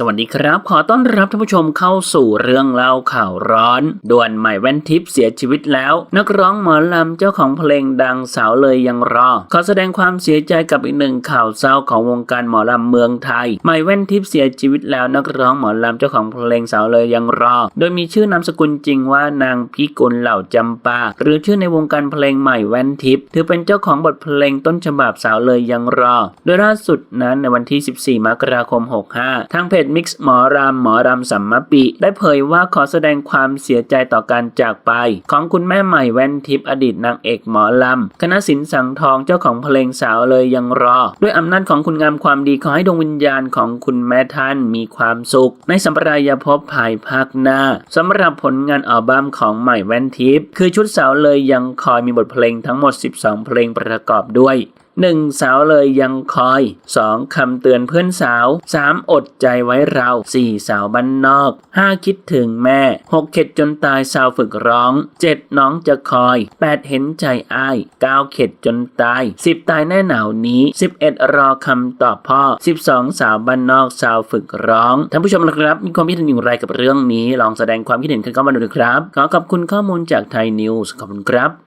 สวัสดีครับ ขอต้อนรับท่านผู้ชมเข้าสู่เรื่องเล่าข่าวร้อน ด่วนใหม่แว่นทิพย์เสียชีวิตแล้ว นักร้องหมอลำเจ้าของเพลงดังสาวเลยยังรอ ขอแสดงความเสียใจกับอีกหนึ่งข่าวเศร้าของวงการหมอลำเมืองไทย ใหม่แว่นทิพย์เสียชีวิตแล้วนักร้องหมอลำเจ้าของเพลงสาวเลยยังรอ โดยมีชื่อนามสกุลจริงว่านางพิกุลเหล่าจำปา หรือชื่อในวงการเพลงใหม่แว่นทิพย์ถือเป็นเจ้าของบทเพลงต้นฉบับสาวเลยยังรอ โดยล่าสุดนั้นในวันที่ 14 มกราคม 65 ทางเพจ Mix หมอรำหมอรำสัมมปิ ได้เผยว่าขอแสดงความเสียใจต่อการจากไป ของคุณแม่ใหม่แว่นทิพย์อดีตนางเอกหมอลำ คณะสินสังทองเจ้าของเพลงสาวเลยยังรอ ด้วยอำนาจของคุณงามความดีขอให้ดวงวิญญาณของคุณแม่ท่านมีความสุข ในสัมปรายภพภายภาคหน้าสำหรับผลงานอัลบั้มของใหม่แว่นทิพย์คือชุดสาวเลยยังคอยมีบทเพลงทั้งหมด 12 เพลงประกอบด้วย 1. สาวเลยยังคอย 2. คำเตือนเพื่อนสาว 3. อดใจไว้เรา 4. สาวบ้านนอก 5. คิดถึงแม่ 6. เข็ดจนตายสาวฝึกร้อง 7. น้องจะคอย 8. เห็นใจอ้าย 9. เข็ดจนตาย 10. ตายแน่หนาวนี้ 11. รอคำตอบพ่อ 12. สาวบ้านนอกสาวฝึกร้องท่านผู้ชมนะครับมีความคิดเห็นอย่างไรกับเรื่องนี้ ลองแสดงความคิดเห็นกันเข้ามาดูนะครับ ขอขอบคุณข้อมูลจากไทยนิวส์ขอบคุณครับ